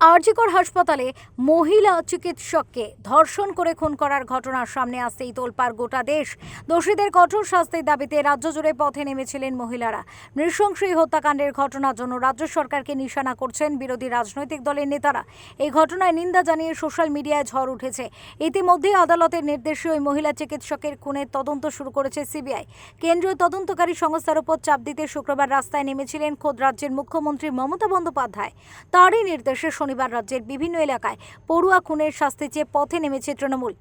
আরজিকর হাসপাতালে মহিলা চিকিৎসককে ধর্ষণ করে খুন করার ঘটনা সামনে আসতেই তোলপাড় গোটা দেশ। দোষীদের কঠোর শাস্তির দাবিতে রাজ্য জুড়ে পথে নেমেছিলেন মহিলারা। নৃশংস হত্যাকাণ্ডের ঘটনার জন্য রাজ্য সরকারকে নিশানা করছেন বিরোধী রাজনৈতিক দলের নেতারা। এই ঘটনায় নিন্দা জানিয়ে সোশ্যাল মিডিয়ায় ঝড় উঠেছে। ইতিমধ্যেই আদালতের নির্দেশে ওই মহিলা চিকিৎসকের খুনের তদন্ত শুরু করেছে সিবিআই। কেন্দ্রীয় তদন্তকারী সংস্থার উপর চাপ দিতে শুক্রবার রাস্তায় নেমেছিলেন খোদ রাজ্যের মুখ্যমন্ত্রী মমতা বন্দ্যোপাধ্যায়। তারই নির্দেশে শনিবার রাজ্যের বিভিন্ন এলাকায় পড়ুয়া খুনের শাস্তি চেয়ে পথে নেমেছে তৃণমূল।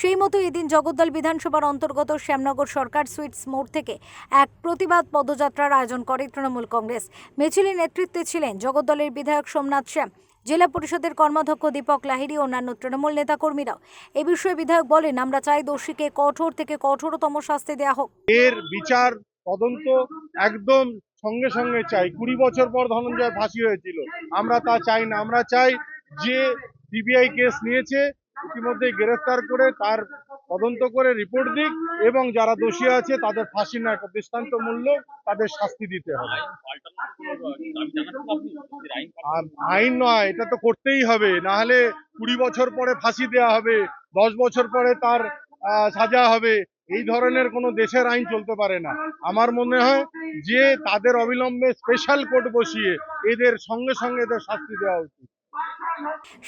সেই মতো এদিন জগদ্দল বিধানসভার অন্তর্গত শ্যামনগর সরকার সুইটস মোড় থেকে এক প্রতিবাদ পদযাত্রার আয়োজন করে তৃণমূল কংগ্রেস। মিছিলের নেতৃত্বে ছিলেন জগদ্দলের বিধায়ক সোমনাথ শ্যাম, জেলা পরিষদের কর্মাধ্যক্ষ দীপক লাহিড়ী, অন্যান্য তৃণমূল নেতাকর্মীরাও। এ বিষয়ে বিধায়ক বলেন, আমরা চাই দোষীকে কঠোর থেকে কঠোরতম শাস্তি দেওয়া হোক। এর বিচার তদন্ত একদম সঙ্গে সঙ্গে চাই। কুড়ি বছর পর ধনঞ্জয় ফাঁসি হয়েছিল। আমরা তা চাই না। আমরা চাই যে সিবিআই কেস নিয়েছে, ইতিমধ্যে গ্রেফতার করে তার তদন্ত করে রিপোর্ট দিক এবং যারা দোষী আছে তাদের ফাঁসি না একটা দৃষ্টান্ত মূল্য তাদের শাস্তি দিতে হবে। আইন নয়, এটা তো করতেই হবে। না হলে কুড়ি বছর পরে ফাঁসি দেওয়া হবে, দশ বছর পরে তার সাজা হবে। এই ধরনের কোনো দেশের আইন চলতে পারে না। আমার মনে হয় যে তাদের অবিলম্বে স্পেশাল কোর্ট বসিয়ে এদের সঙ্গে সঙ্গে এদের শাস্তি দেওয়া উচিত।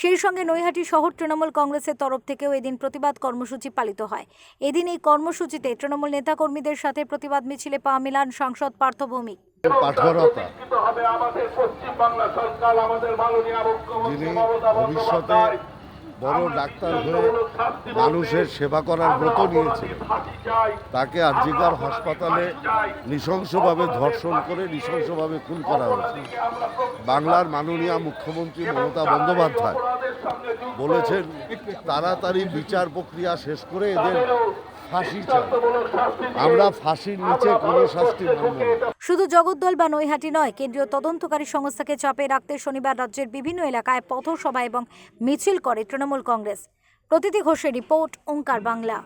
সেই সঙ্গে নৈহাটি শহর তৃণমূল কংগ্রেসের তরফ থেকেও এদিন প্রতিবাদ কর্মসূচি পালিত হয়। এদিন এই কর্মসূচিতে তৃণমূল নেতাকর্মীদের সাথে প্রতিবাদ মিছিলে পা মিলান সাংসদ পার্থ ভৌমিক। পাঠরতা হবে আমাদের পশ্চিম বাংলা সরকার আমাদের মাননীয় মুখ্যমন্ত্রী যিনি ভবিষ্যতে বড় ডাক্তার হয়ে মানুষের সেবা করার ব্রত নিয়েছে। তাকে আরজিকর হাসপাতালে নৃশংসভাবে ধর্ষণ করে নৃশংসভাবে খুন করা হয়েছে। বাংলার মাননীয় মুখ্যমন্ত্রী মমতা বন্দ্যোপাধ্যায় বলেছেন তাড়াতাড়ি বিচার প্রক্রিয়া শেষ করে এদের ফাঁসি চাই আমরা ফাঁসির নিচে কোনো শাস্তি মানব শুধু জগদ্দল বা নৈহাটি নয় কেন্দ্রীয় তদন্তকারী সংস্থাকে চাপে রাখতে শনিবার রাজ্যের বিভিন্ন এলাকায় পথসভা এবং মিছিল করে তৃণমূল কংগ্রেস। প্রতীতি ঘোষের রিপোর্ট ওঙ্কার বাংলা।